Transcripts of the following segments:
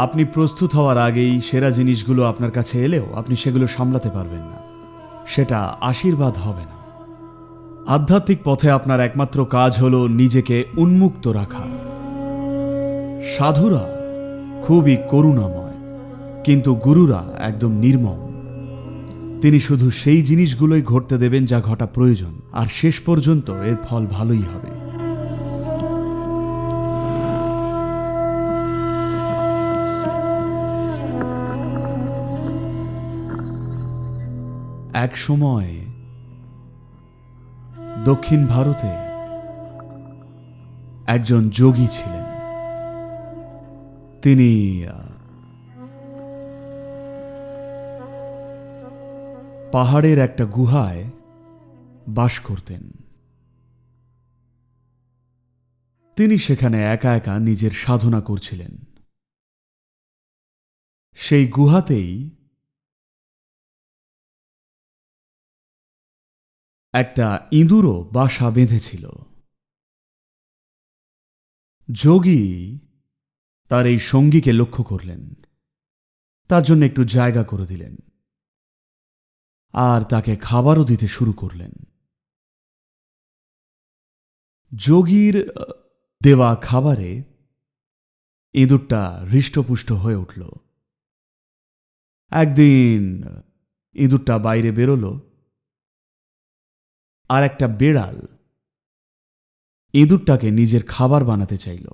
আপনি প্রস্তুত হওয়ার আগেই সেরা জিনিসগুলো আপনার কাছে এলেও আপনি সেগুলো সামলাতে পারবেন না। সেটা আশীর্বাদ হবে না। আধ্যাত্মিক পথে আপনার একমাত্র কাজ হল নিজেকে উন্মুক্ত রাখা। সাধুরা খুবই করুণাময়, কিন্তু গুরুরা একদম নির্মম। তিনি শুধু সেই জিনিসগুলোই ঘটতে দেবেন যা ঘটা প্রয়োজন, আর শেষ পর্যন্ত এর ফল ভালোই হবে। এক সময় দক্ষিণ ভারতে একজন যোগী ছিলেন। তিনি পাহাড়ের একটা গুহায় বাস করতেন। তিনি সেখানে একা একা নিজের সাধনা করছিলেন। সেই গুহাতেই একটা ইঁদুরও বাসা বেঁধেছিল। যোগী তার এই সঙ্গীকে লক্ষ্য করলেন। তার জন্য একটু জায়গা করে দিলেন। আর তাকে খাবারও দিতে শুরু করলেন। যোগীর দেওয়া খাবারে ইঁদুরটা হৃষ্টপুষ্ট হয়ে উঠল। একদিন ইঁদুরটা বাইরে বেরোলো। আর একটা বেড়াল। ইঁদুরটাকে নিজের খাবার বানাতে চাইল।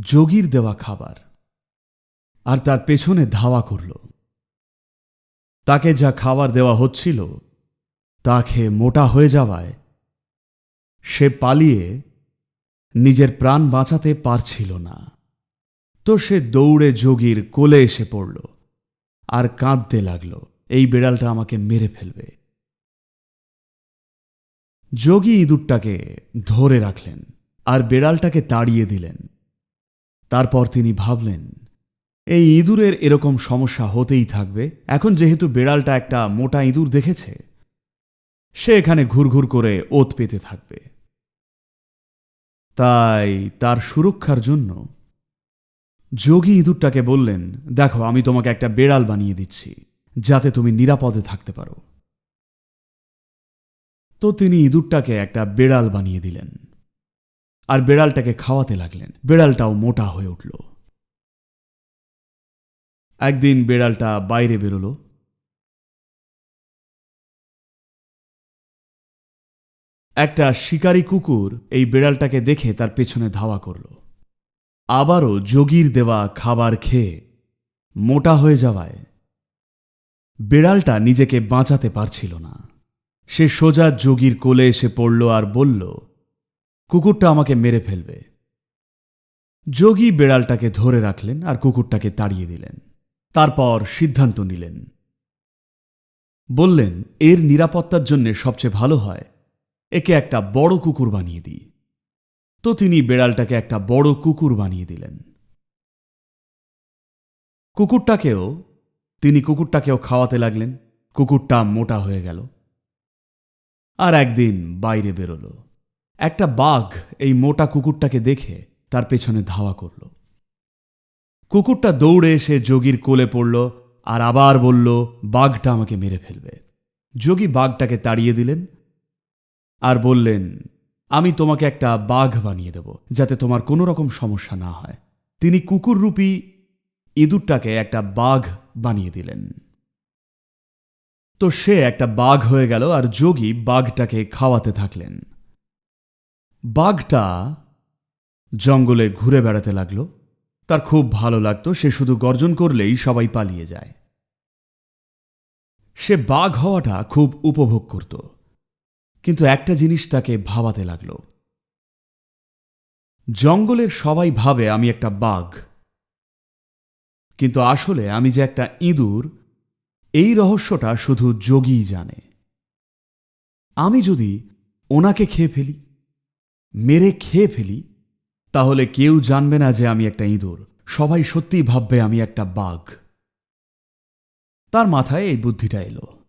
যোগীর দেওয়া খাবার। আর তার পেছনে ধাওয়া করল। তাকে যা খাবার দেওয়া হচ্ছিল, তা খেয়ে মোটা হয়ে যাওয়ায় সে পালিয়ে নিজের প্রাণ বাঁচাতে পারছিল না। তো সে দৌড়ে যোগীর কোলে এসে পড়ল। আর কাঁদতে লাগল, এই বিড়ালটা আমাকে মেরে ফেলবে। যোগী ইঁদুরটাকে ধরে রাখলেন আর বেড়ালটাকে তাড়িয়ে দিলেন। তারপর তিনি ভাবলেন, এই ইঁদুরের এরকম সমস্যা হতেই থাকবে। এখন যেহেতু বেড়ালটা একটা মোটা ইঁদুর দেখেছে, সে এখানে ঘুরঘুর করে ওত পেতে থাকবে। তাই তার সুরক্ষার জন্য যোগী ইঁদুরটাকে বললেন, দেখো, আমি তোমাকে একটা বেড়াল বানিয়ে দিচ্ছি, যাতে তুমি নিরাপদে থাকতে পারো। তো তিনি ইঁদুরটাকে একটা বেড়াল বানিয়ে দিলেন। আর বেড়ালটাকে খাওয়াতে লাগলেন। বেড়ালটাও মোটা হয়ে উঠল। একদিন বেড়ালটা বাইরে বেরোল। একটা শিকারী কুকুর এই বেড়ালটাকে দেখে তার পেছনে ধাওয়া করল। আবারও যোগীর দেওয়া খাবার খেয়ে মোটা হয়ে যাওয়ায় বেড়ালটা নিজেকে বাঁচাতে পারছিল না। সে সোজা যোগীর কোলে এসে পড়ল আর বলল, কুকুরটা আমাকে মেরে ফেলবে। যোগী বেড়ালটাকে ধরে রাখলেন আর কুকুরটাকে তাড়িয়ে দিলেন। তারপর সিদ্ধান্ত নিলেন। বললেন, এর নিরাপত্তার জন্য সবচেয়ে ভালো হয়, একে একটা বড় কুকুর বানিয়ে দিই। তো তিনি বেড়ালটাকে একটা বড় কুকুর বানিয়ে দিলেন। কুকুরটাকেও, তিনি কুকুরটাকেও খাওয়াতে লাগলেন। কুকুরটা মোটা হয়ে গেল। আর একদিন বাইরে বেরোল। একটা বাঘ এই মোটা কুকুরটাকে দেখে তার পেছনে ধাওয়া করল। কুকুরটা দৌড়ে এসে যোগীর কোলে পড়ল আর আবার বলল, বাঘটা আমাকে মেরে ফেলবে। যোগী বাঘটাকে তাড়িয়ে দিলেন আর বললেন, আমি তোমাকে একটা বাঘ বানিয়ে দেব যাতে তোমার কোনো রকম সমস্যা না হয়। তিনি কুকুররূপী ইঁদুরটাকে একটা বাঘ বানিয়ে দিলেন। তো সে একটা বাঘ হয়ে গেল আর যোগী বাঘটাকে খাওয়াতে থাকলেন। বাঘটা জঙ্গলে ঘুরে বেড়াতে লাগল। তার খুব ভালো লাগতো, সে শুধু গর্জন করলেই সবাই পালিয়ে যায়। সে বাঘ হওয়াটা খুব উপভোগ করত, কিন্তু একটা জিনিস তাকে ভাবাতে লাগল। জঙ্গলের সবাই ভাবে আমি একটা বাঘ, কিন্তু আসলে আমি যে একটা ইঁদুর এই রহস্যটা শুধু যোগীই জানে। আমি যদি ওনাকে খেয়ে ফেলি, মেরে খেয়ে ফেলি, তাহলে কেউ জানবে না যে আমি একটা ইঁদুর। সবাই সত্যিই ভাববে আমি একটা বাঘ। তার মাথায় এই বুদ্ধিটা এলো।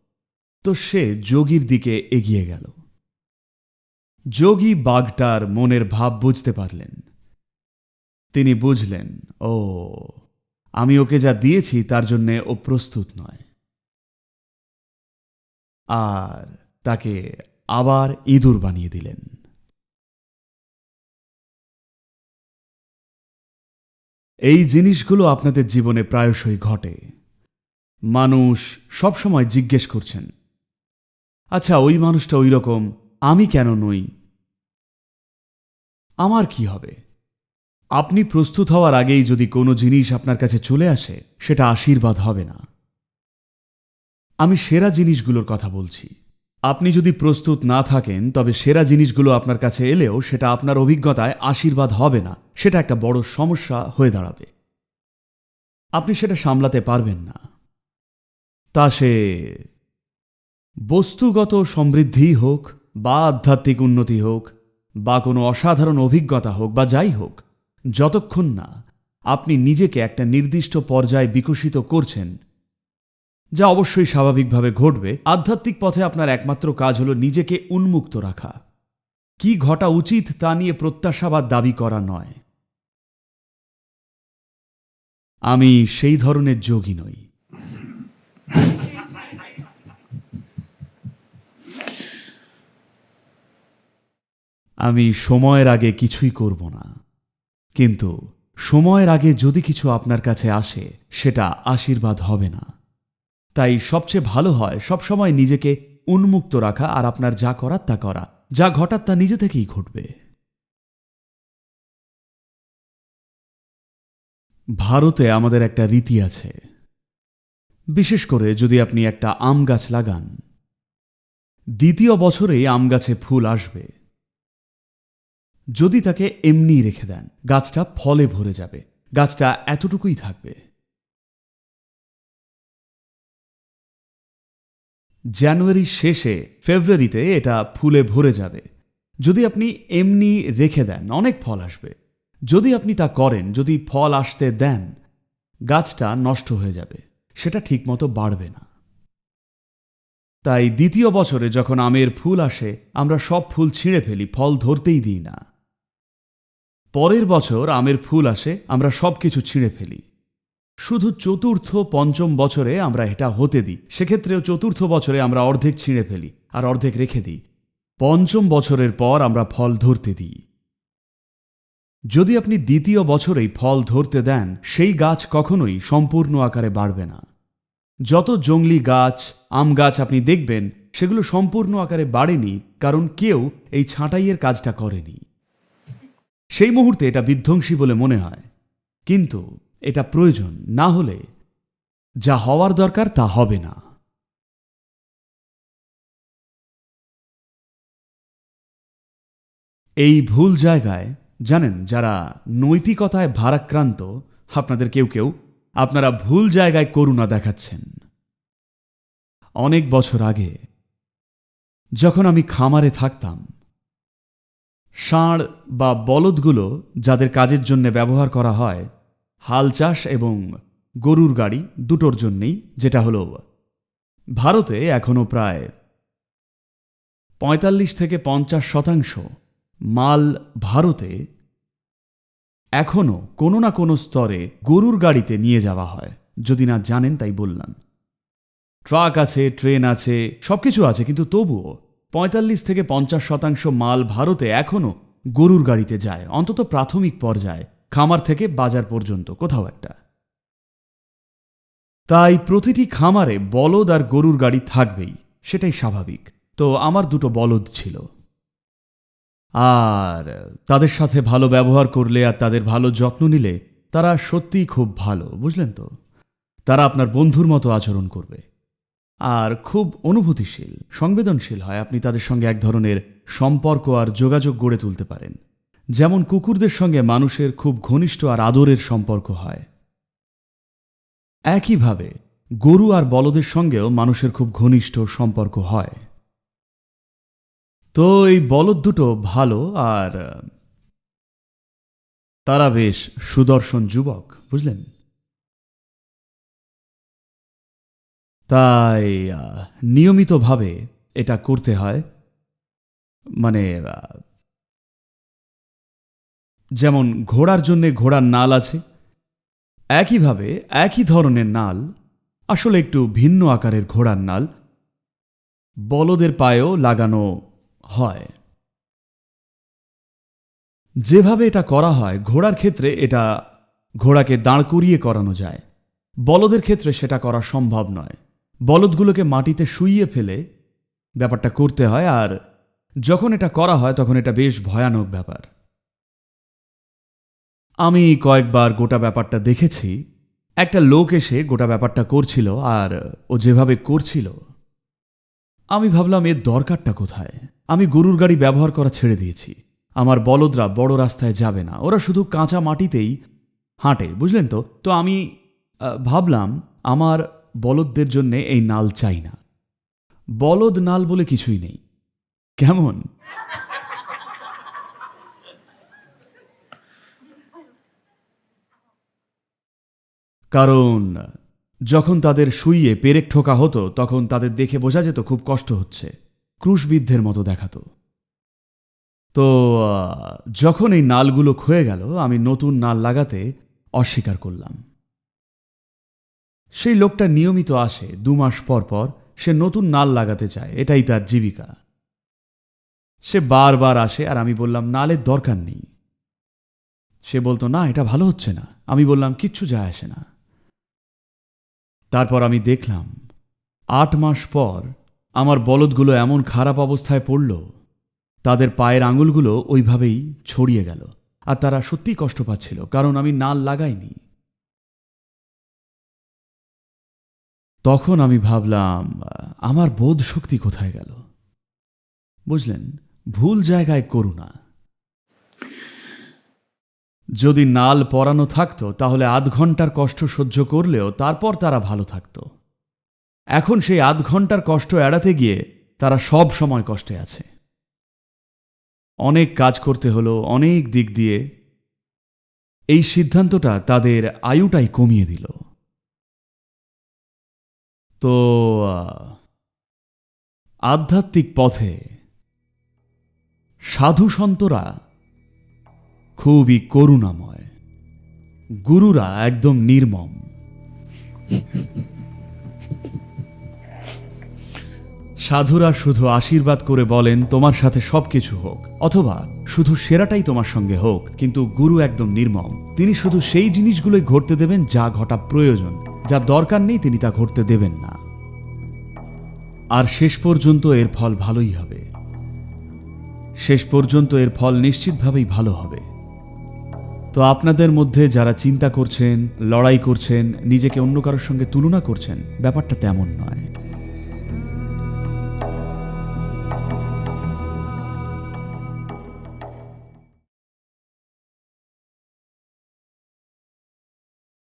তো সে যোগীর দিকে এগিয়ে গেল। যোগী বাঘটার মনের ভাব বুঝতে পারলেন। তিনি বুঝলেন, ও, আমি ওকে যা দিয়েছি তার জন্যে ও প্রস্তুত নয়। আর তাকে আবার ইঁদুর বানিয়ে দিলেন। এই জিনিসগুলো আপনাদের জীবনে প্রায়শই ঘটে। মানুষ সবসময় জিজ্ঞেস করছেন আচ্ছা ওই মানুষটা ওই রকম আমি কেন নই? আমার কি হবে? আপনি প্রস্তুত হওয়ার আগেই যদি কোনো জিনিস আপনার কাছে চলে আসে, সেটা আশীর্বাদ হবে না। আমি সেরা জিনিসগুলোর কথা বলছি। আপনি যদি প্রস্তুত না থাকেন, তবে সেরা জিনিসগুলো আপনার কাছে এলেও সেটা আপনার অভিজ্ঞতায় আশীর্বাদ হবে না। সেটা একটা বড় সমস্যা হয়ে দাঁড়াবে। আপনি সেটা সামলাতে পারবেন না। তা সে বস্তুগত সমৃদ্ধি হোক, বা আধ্যাত্মিক উন্নতি হোক, বা কোনো অসাধারণ অভিজ্ঞতা হোক, বা যাই হোক, যতক্ষণ না আপনি নিজেকে একটা নির্দিষ্ট পর্যায়ে বিকশিত করছেন যা অবশ্যই স্বাভাবিকভাবে ঘটবে। আধ্যাত্মিক পথে আপনার একমাত্র কাজ হল নিজেকে উন্মুক্ত রাখা। কি ঘটা উচিত তা নিয়ে প্রত্যাশা বা দাবি করা নয়। আমি সেই ধরনের যোগী নই। আমি সময়ের আগে কিছুই করব না। কিন্তু সময়ের আগে যদি কিছু আপনার কাছে আসে, সেটা আশীর্বাদ হবে না। তাই সবচেয়ে ভালো হয় সবসময় নিজেকে উন্মুক্ত রাখা আর আপনার যা করার তা করা। যা ঘটার তা নিজে থেকেই ঘটবে। ভারতে আমাদের একটা রীতি আছে। বিশেষ করে যদি আপনি একটা আম গাছ লাগান। দ্বিতীয় বছরেই আম গাছে ফুল আসবে। যদি তাকে এমনি রেখে দেন, গাছটা ফলে ভরে যাবে। গাছটা এতটুকুই থাকবে। জানুয়ারির শেষে, ফেব্রুয়ারিতে এটা ফুলে ভরে যাবে। যদি আপনি এমনি রেখে দেন, অনেক ফল আসবে। যদি আপনি তা করেন, যদি ফল আসতে দেন, গাছটা নষ্ট হয়ে যাবে। সেটা ঠিকমতো বাড়বে না। তাই দ্বিতীয় বছরে যখন আমের ফুল আসে, আমরা সব ফুল ছিঁড়ে ফেলি, ফল ধরতেই দিই না। পরের বছর আমের ফুল আসে, আমরা সব কিছু ছিঁড়ে ফেলি। শুধু চতুর্থ পঞ্চম বছরে আমরা এটা হতে দিই। সেক্ষেত্রেও চতুর্থ বছরে আমরা অর্ধেক ছিঁড়ে ফেলি আর অর্ধেক রেখে দিই। পঞ্চম বছরের পর আমরা ফল ধরতে দিই। যদি আপনি দ্বিতীয় বছরেই ফল ধরতে দেন, সেই গাছ কখনোই সম্পূর্ণ আকারে বাড়বে না। যত জংলি গাছ, আম গাছ আপনি দেখবেন, সেগুলো সম্পূর্ণ আকারে বাড়েনি কারণ কেউ এই ছাঁটাইয়ের কাজটা করেনি। সেই মুহূর্তে এটা বিধ্বংসী বলে মনে হয়। কিন্তু এটা প্রয়োজন, না হলে যা হওয়ার দরকার তা হবে না। এই ভুল জায়গায়, জানেন, যারা নৈতিকতায় ভারাক্রান্ত, আপনাদের কেউ কেউ, আপনারা ভুল জায়গায় করুণা দেখাচ্ছেন। অনেক বছর আগে, যখন আমি খামারে থাকতাম, ষাঁড় বা বলদগুলো যাদের কাজের জন্য ব্যবহার করা হয় হাল চাষ এবং গরুর গাড়ি দুটোর জন্যেই, যেটা হলো ভারতে এখনও প্রায় পঁয়তাল্লিশ থেকে পঞ্চাশ শতাংশ মাল ভারতে এখনও কোনো না কোনো স্তরে গরুর গাড়িতে নিয়ে যাওয়া হয়। যদি না জানেন তাই বললাম। ট্রাক আছে, ট্রেন আছে সব কিছু আছে, কিন্তু তবুও পঁয়তাল্লিশ থেকে পঞ্চাশ শতাংশ মাল ভারতে এখনও গরুর গাড়িতে যায়, অন্তত প্রাথমিক পর্যায়ে। খামার থেকে বাজার পর্যন্ত, কোথাও একটা। তাই প্রতিটি খামারে বলদ আর গরুর গাড়ি থাকবেই, সেটাই স্বাভাবিক। তো আমার দুটো বলদ ছিল। আর তাদের সাথে ভালো ব্যবহার করলে আর তাদের ভালো যত্ন নিলে তারা সত্যিই খুব ভালো, বুঝলেন তো? তারা আপনার বন্ধুর মতো আচরণ করবে। আর খুব অনুভূতিশীল, সংবেদনশীল হয় আপনি তাদের সঙ্গে এক ধরনের সম্পর্ক আর যোগাযোগ গড়ে তুলতে পারেন। যেমন কুকুরদের সঙ্গে মানুষের খুব ঘনিষ্ঠ আর আদরের সম্পর্ক হয়। একইভাবে গরু আর বলদের সঙ্গেও মানুষের খুব ঘনিষ্ঠ সম্পর্ক হয়। তো এই বলদ দুটো ভালো আর, তারা বেশ সুদর্শন যুবক, বুঝলেন? তাই নিয়মিতভাবে এটা করতে হয়। মানে যেমন ঘোড়ার জন্যে ঘোড়ার নাল আছে, একইভাবে একই ধরনের নাল, আসলে একটু ভিন্ন আকারের ঘোড়ার নাল, বলদের পায়েও লাগানো হয়। যেভাবে এটা করা হয়, ঘোড়ার ক্ষেত্রে এটা ঘোড়াকে দাঁড় করিয়ে করানো যায়। বলদের ক্ষেত্রে সেটা করা সম্ভব নয়। বলদগুলোকে মাটিতে শুইয়ে ফেলে ব্যাপারটা করতে হয়, আর যখন এটা করা হয়, তখন এটা বেশ ভয়ানক ব্যাপার। আমি কয়েকবার গোটা ব্যাপারটা দেখেছি। একটা লোক এসে গোটা ব্যাপারটা করছিল আর ও যেভাবে করছিল। আমি ভাবলাম, এর দরকারটা কোথায়? আমি গরুর গাড়ি ব্যবহার করা ছেড়ে দিয়েছি। আমার বলদরা বড় রাস্তায় যাবে না। ওরা শুধু কাঁচা মাটিতেই হাঁটে, বুঝলেন তো? তো আমি ভাবলাম, আমার বলদদের জন্যে এই নাল চাই না। বলদ নাল বলে কিছুই নেই। কেমন? কারণ, যখন তাদের শুইয়ে পেরেক ঠোকা হতো, তখন তাদের দেখে বোঝা যেত খুব কষ্ট হচ্ছে। ক্রুশবিদ্ধের মতো দেখাতো। তো, যখন এই নালগুলো ক্ষয়ে গেল, আমি নতুন নাল লাগাতে অস্বীকার করলাম। সেই লোকটা নিয়মিত আসে, দু মাস পর পর, সে নতুন নাল লাগাতে চায়, এটাই তার জীবিকা। সে বারবার আসে, আর আমি বললাম, নালের দরকার নেই। সে বলতো, না, এটা ভালো হচ্ছে না। আমি বললাম, কিচ্ছু যায় আসে না। তারপর আমি দেখলাম, আট মাস পর আমার বলদগুলো এমন খারাপ অবস্থায় পড়ল, তাদের পায়ের আঙুলগুলো ওইভাবেই ছড়িয়ে গেল, আর তারা সত্যিই কষ্ট পাচ্ছিল, কারণ আমি নাল লাগাইনি। তখন আমি ভাবলাম, আমার বোধ শক্তি কোথায় গেল? বুঝলেন, ভুল জায়গায় করুণা। যদি নাল পরানো থাকতো, তাহলে আধ ঘণ্টার কষ্ট সহ্য করলেও তারপর তারা ভালো থাকতো। এখন সেই আধ ঘণ্টার কষ্ট এড়াতে গিয়ে তারা সব সময় কষ্টে আছে। অনেক কাজ করতে হলো, অনেক দিক দিয়ে। এই সিদ্ধান্তটা তাদের আয়ুটাই কমিয়ে দিল। তো আধ্যাত্মিক পথে সাধু সন্তরা খুবই করুণাময়। গুরুরা একদম নির্মম। সাধুরা শুধু আশীর্বাদ করে বলেন, তোমার সাথে সবকিছু হোক। অথবা, শুধু সেরাটাই তোমার সঙ্গে হোক। কিন্তু গুরু একদম নির্মম। তিনি শুধু সেই জিনিসগুলোই ঘটতে দেবেন যা ঘটা প্রয়োজন। যা দরকার নেই তিনি তা ঘটতে দেবেন না। আর শেষ পর্যন্ত এর ফল ভালোই হবে। শেষ পর্যন্ত এর ফল নিশ্চিতভাবেই ভালো হবে। তো আপনাদের মধ্যে যারা চিন্তা করছেন, লড়াই করছেন, নিজেকে অন্য কারোর সঙ্গে তুলনা করছেন, ব্যাপারটা তেমন নয়।